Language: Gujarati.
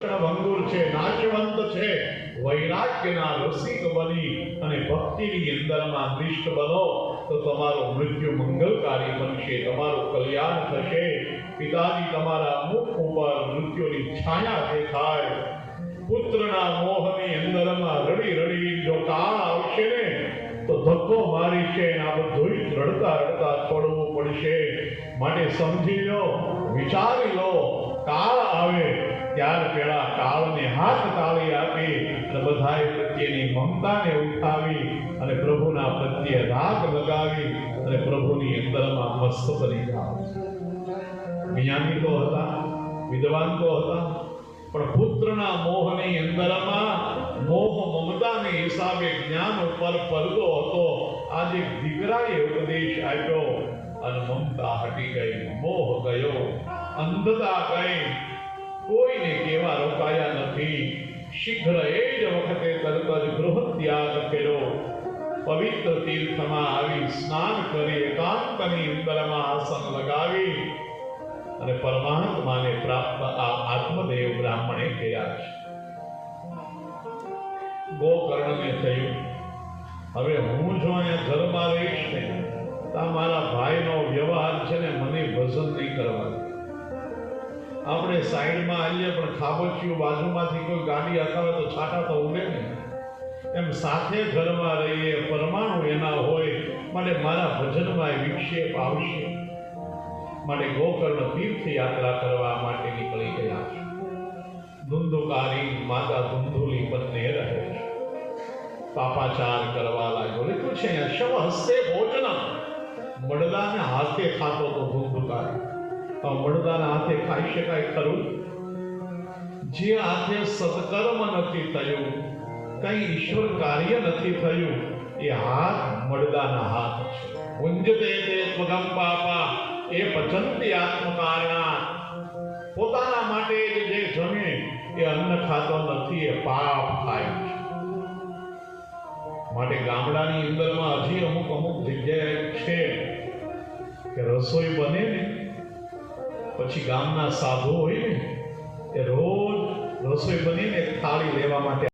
ભંગુર છે તો તમારું મૃત્યુ મંગલકારી બનશે, તમારું કલ્યાણ થશે. પિતાજી, તમારા મુખ ઉપર મૃત્યુની છાયા દેખાય પુત્રના મોહની અંદરમાં રડી રડી જો કાળ આવશે ને, તો ધક્કો મારી છે આ બધું રડતા રડતા છોડવું પડશે. માટે સમજી લો, વિચારી લો હાથ તાળી આપી અને બધાએ પ્રત્યેની મમતાને ઉઠાવી અને પ્રભુના પ્રત્યે રાગ લગાવી અને પ્રભુની અંદરમાં મસ્ત બની જાઓ. જ્ઞાની તો હતા, વિદ્વાન તો હતા, પણ પુત્રના મોહની અંદરમાં મોહ મમતાને હિસાબે જ્ઞાન ઉપર પડતો હતો. આજે દીકરાએ ઉપદેશ આપ્યો અને મમતા હટી ગઈ, મોહ ગયો, અંધતા ગઈ. કોઈને કેવા રોકાયા નથી શીઘ્ર એ જ વખતે તરત જ ગૃહ ત્યાગ કર્યો પવિત્ર તીર્થમાં આવી સ્નાન કરી એકાંતની અંદરમાં આસન લગાવી અને પરમાત્માને પ્રાપ્ત આ આત્મદેવ બ્રાહ્મણે કર્યા છે ગોકર્ણને થયું, હવે હું જો અહીંયા ઘરમાં રહીશ ને, તો મારા ભાઈનો વ્યવહાર છે ને મને દે. આપણે સાઈડમાં આવીએ પણ ખાબોચિયું બાજુમાંથી કોઈ ગાડી હકાવે તો છાટા તો ઉડે ને એમ સાથે ઘરમાં રહીએ, પરમાણુ એના હોય, માટે મારા ભજનમાં વિક્ષેપ આવશે. માટે ગોકર્ણ તીર્થ યાત્રા કરવા માટે નીકળી ગયા છે. ધુંધુકારી માતા ધુંધુલી બંને રહે છે. પાપાચાર કરવા લાગ્યો. લખ્યું છે શવ હસ્તે ભોજન મડદાને હાથે ખાતો તો ધુંધુકારી. તો મડદાના હાથે ખાઈ શકાય ખરું? જે હાથે સત્કર્મ નથી થયું, કઈ ઈશ્વર કાર્ય નથી થયું, એ હાથ મડદાના હાથ છે. ઉંજતે તે ત્વગમ પાપા, એ પચંતી આત્મકારણા. પોતાના માટે જે જમે, એ અન્ન ખાતો નથી, એ પાપ થાય છે. માટે ગામડાની અંદરમાં હજી અમુક અમુક જગ્યાએ છે કે રસોઈ બને ને પછી ગામના સાધુ હોય ને એ રોજ રસોઈ બનીને થાળી લેવા માટે